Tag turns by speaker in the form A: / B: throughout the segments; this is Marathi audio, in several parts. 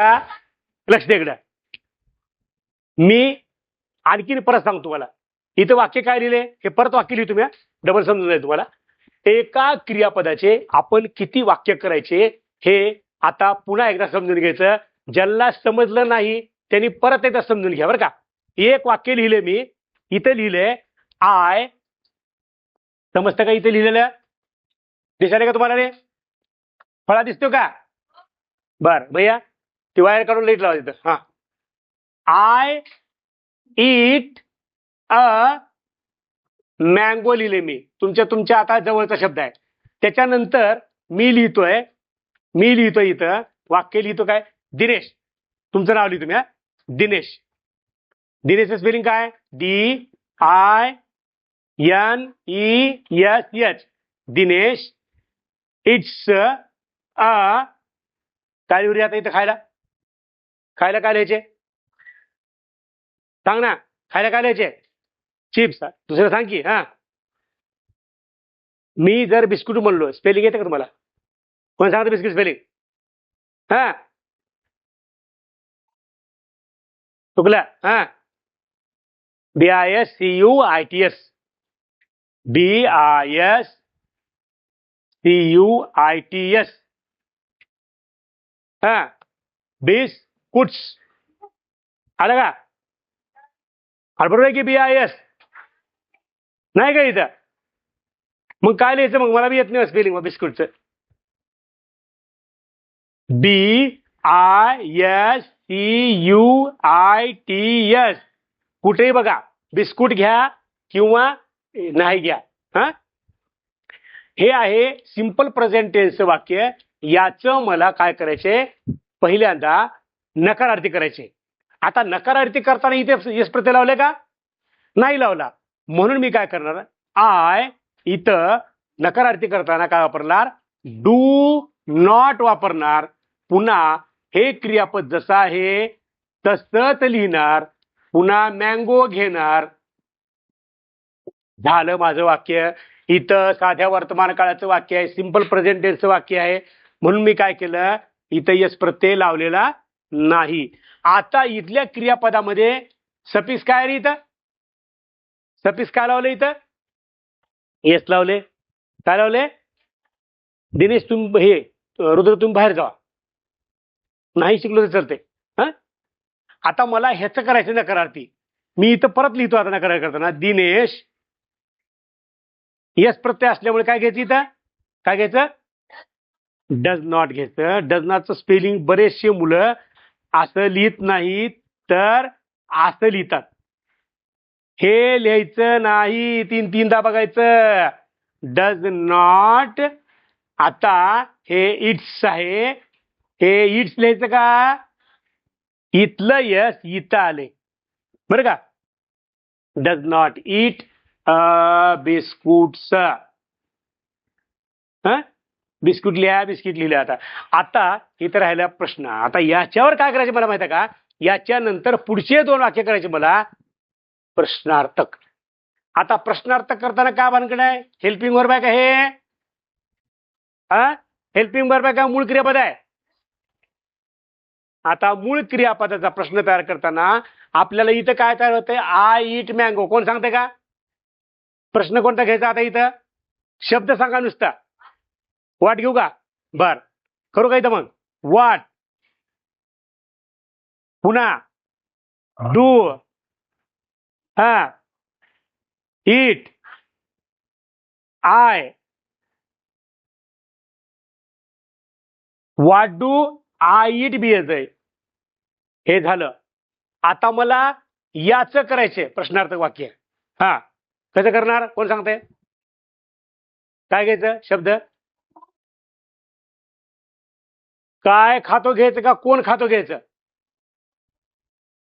A: का? लक्ष दे इकडं. मी आणखीन परत सांगतो तुम्हाला. इथं वाक्य काय लिहिले हे परत वाक्य लिहितो तुम्ही डबल समजून जाईल तुम्हाला. एका क्रियापदाचे आपण किती वाक्य करायचे हे आता पुन्हा एकदा समजून घ्यायचं. ज्यांना समजलं नाही त्यांनी परत एकदा समजून घ्या बरं का? एक वाक्य लिहिले मी इथं लिहिले आय समजतं का इथे लिहिलेलं? दिसायला का तुम्हाला रे? फळा दिसतो का? बर भैया. ती वायर काढून लाइट लावा तिथं. हा. आय इट अ मँगो लिहिले मी. तुमच्या तुमच्या आता जवळचा शब्द आहे. त्याच्यानंतर मी लिहितोय मी लिहितोय इथं. वाक्य लिहितो काय? दिनेश. तुमचं नाव लिहितो मी हा. दिनेश. दिनेशचं स्पेलिंग काय? D I N E S H Dinesh it's a काय लिहूया आता इथं खायला? खायला काय लिहायचे सांग ना खायला काय लिहायचे चिप्स दुसरं सांग की हा. मी जर बिस्कुट म्हणलो स्पेलिंग येते का तुम्हाला? कोण सांगतो बिस्किट स्पेलिंग हा. चुकला हा. B I S C U I T S B I S C U I T S हा. कुट्स. आलं का? अरे आहे की बी आय एस नाही का इथं? मग काय लिहायचं? मग मला बी येत नाही स्पेलिंग मग बिस्कुटचं. B I S C U I T S कुठेही बघा. बिस्कुट घ्या किंवा नाही घ्या. हा? हे आहे सिंपल प्रेझेंट वाक्य. याचं मला काय करायचंय? पहिल्यांदा नकार आरती करायची. आता नकार आरती करताना इथे यस प्रत्यय लावले का? नाही लावला. म्हणून मी काय करणार? आय इथं नकार आरती करताना काय वापरणार? डू नॉट वापरणार. पुन्हा हे क्रियापद जसं आहे तसंच लिहिणार. पुन्हा मँगो घेणार. झालं माझं वाक्य. इथं साध्या वर्तमान काळाचं वाक्य आहे सिंपल प्रेझेंट वाक्य आहे. म्हणून मी काय केलं? इथं यश प्रत्यय लावलेला नाही. आता इथल्या क्रियापदामध्ये सपीस काय रे इथं? सपीस काय लावलं इथं? येस लावले. काय लावले? दिनेश तुम हे रुद्र तुम्ही बाहेर जावा. नाही शिकलो तर चालते हा? आता मला ह्याचं करायचं नकारार्थी मी इथं परत लिहितो आता नकार करताना. दिनेश. यस प्रत्यय असल्यामुळे काय घ्यायचं इथं? काय घ्यायचं? डज नॉट घ्यायचं. डज नॉटचं स्पेलिंग बरेचसे मुलं असं लिहित नाहीत तर असं लिहितात. हे लिहायचं नाही तीन तीनदा बघायचं. डज नॉट आता हे इट्स आहे. हे इट्स लिहायचं का? इथलं यस इथं आले बरं का? डज नॉट इट बिस्कुट्स हा? बिस्किट लिहा बिस्किट लिहिले आता. आता इथं राहिला प्रश्न. आता याच्यावर काय करायचं मला माहिती आहे का? याच्यानंतर पुढचे दोन वाक्य करायचे मला प्रश्नार्थक. आता प्रश्नार्थक करताना काय भानगड आहे? हेल्पिंग वर्ब आहे का हे? हा हेल्पिंग वर्ब आहे का? मूळ क्रियापद आहे. आता मूळ क्रियापदाचा प्रश्न तयार करताना आपल्याला इथं काय तयार होतंय? आय इट मँगो कोण सांगते का? प्रश्न कोणता घ्यायचा आता इथं? शब्द सांगा नुसता. वाट घेऊ का? बर. करू का इथं मग? वाट. पुन्हा. डू. हा. It. I. What do. I it B येत हे झालं. आता मला याचं करायचे प्रश्नार्थक वाक्य. हा. कसं करणार? कोण सांगते काय घ्यायचं? शब्द? काय खातो घ्यायचं का कोण खातो घ्यायचं?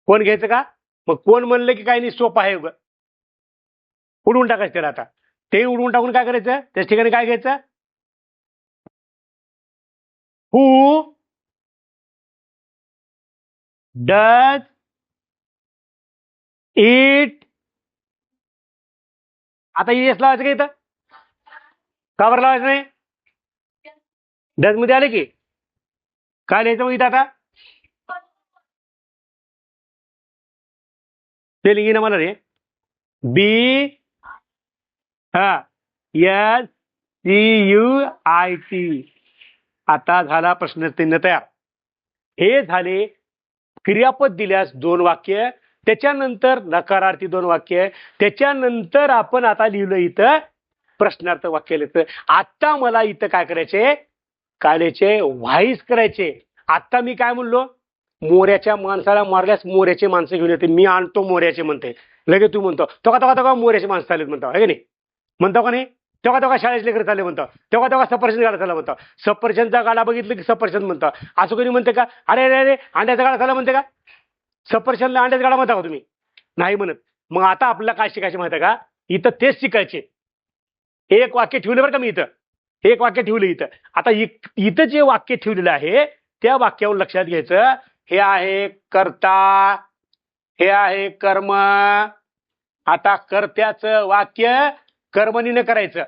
A: कोण घ्यायचं का? मग कोण म्हणलं की काही नाही सोपं आहे उगं. उडवून टाकायचं त्याला आता. ते उडवून टाकून काय करायचं? त्याच ठिकाणी काय घ्यायचं? हू डज इट आता येस लावायचं का इथं? का बरं लावायचं नाही? डजमध्ये आले की? काय लिहायचं मग इथं आता? ते येणं मला रे. बी हा S C U I T आता झाला प्रश्नचिन्ह तयार. हे झाले क्रियापद दिल्यास दोन वाक्य त्याच्यानंतर नकारार्थी दोन वाक्य त्याच्यानंतर आपण आता लिहिलं इथं प्रश्नार्थ वाक्य लिहित आता मला इथं काय करायचे काढायचे व्हाईस करायचे. आता मी काय म्हणलो? मोऱ्याच्या माणसाला मारल्यास मोऱ्याचे माणसं घेऊन येते. मी आणतो मोऱ्याचे म्हणते. लगेच तू म्हणतो. तो का तो का तो का मोऱ्याचे माणसं आलेत म्हणतो. आहे की नाही? म्हणतो का नाही? तेव्हा तेव्हा शाळेचे लेकर चालले म्हणतो. तेव्हा तेव्हा सफरचंद गाडा चालला म्हणतो. सफरचंदचा गाडा बघितलं की सफरचंद म्हणतो. असं कोणी म्हणते का? अरे अरे अरे अंड्याचा गाडा चालला म्हणते का? सफरचंदला अंड्याचा गाडा म्हणता का तुम्ही? नाही म्हणत. मग आता आपल्याला काय शिकायचे माहिती का? इथं तेच शिकायचे. एक वाक्य ठेवलं बरं का मी इथं? एक वाक्य ठेवलं इथं. आता इथं जे वाक्य ठेवलेलं आहे त्या वाक्यावर लक्षात घ्यायचं. हे आहे कर्ता हे आहे कर्म. आता कर्त्याचं वाक्य कर्मणीनं करायचं.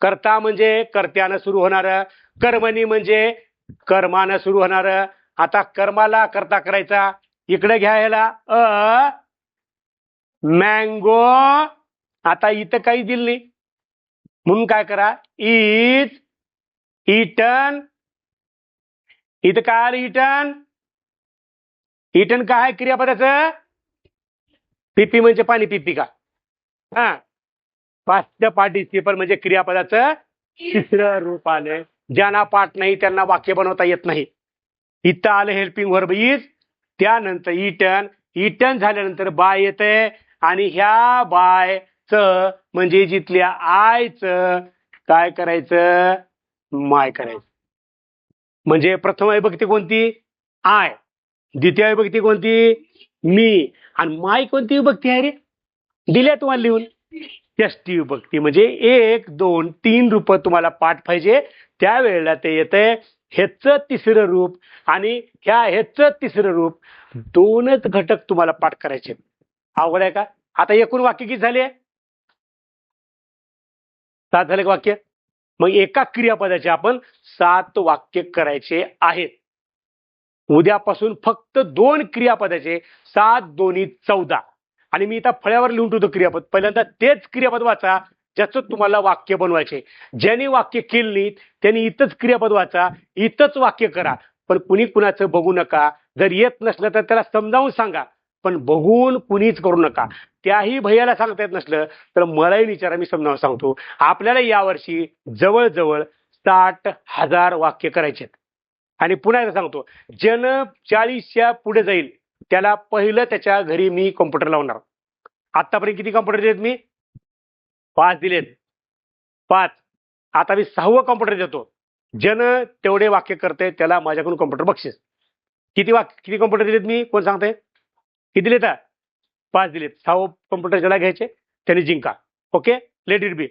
A: कर्ता म्हणजे कर्त्यानं सुरू होणार. कर्मणी म्हणजे कर्मानं सुरू होणार. आता कर्माला कर्ता करायचा. इकडे घ्यायला अ मँगो. आता इथं काही दिलं नाही. म्हणून काय करा? इज इटन इथं काय आलं? इटन इटन काय आहे क्रियापदाचं? पिपी म्हणजे पाणी पिपी का? हा. पास्ट पार्टिसिपल म्हणजे क्रियापदाचं तिसरं रूप आलं ज्यांना पाठ नाही त्यांना वाक्य बनवता येत नाही. इथं आलं हेल्पिंग वर्ब इज त्यानंतर इटन इटन झाल्यानंतर बाय येते आणि ह्या बाय च म्हणजे जिथल्या आयच काय करायचं? माय करायचं. म्हणजे प्रथम विभक्ती कोणती? आय. द्वितीय विभक्ती कोणती? मी. आणि माय कोणती विभक्ती आहे रे? दिल्या तुम्हाला लिहून. षष्टी विभक्ती म्हणजे एक दोन तीन रूप तुम्हाला पाठ पाहिजे. त्यावेळेला ते येते हेच तिसरं रूप आणि ह्या हेच तिसरं रूप. दोनच घटक तुम्हाला पाठ करायचे. आवड अवघड आहे का? आता एकूण वाक्य किती झाले? सात झाले वाक्य? मग एका क्रियापदाचे आपण सात वाक्य करायचे आहेत. उद्यापासून फक्त दोन क्रियापदाचे सात दोन्ही चौदा. आणि मी इथं फळ्यावर लिहून ठेवतो क्रियापद. पहिल्यांदा तेच क्रियापद वाचा ज्याचं तुम्हाला वाक्य बनवायचे. ज्यांनी वाक्य केलं त्यांनी इथंच क्रियापद वाचा इथंच वाक्य करा. पण कुणी कुणाचं बघू नका. जर येत नसलं तर त्याला समजावून सांगा. पण बघून कुणीच करू नका. त्याही भैयाला सांगता येत नसलं तर मलाही विचारा मी समजावून सांगतो. आपल्याला यावर्षी जवळजवळ साठ हजार वाक्य करायचे आणि पुन्हा एकदा सांगतो जन चाळीसच्या पुढे जाईल त्याला पहिलं त्याच्या घरी मी कॉम्प्युटर लावणार. आतापर्यंत किती कॉम्प्युटर दिलेत मी? पाच दिलेत. पाच. आता मी सहावं कॉम्प्युटर देतो. जन तेवढे वाक्य करते त्याला माझ्याकडून कॉम्प्युटर बक्षीस. किती वाक्य किती कॉम्प्युटर दिलेत मी? कोण सांगते किती दिलेत पाच दिलेत. सहावं कॉम्प्युटर ज्याला घ्यायचे त्याने जिंका. Okay let it be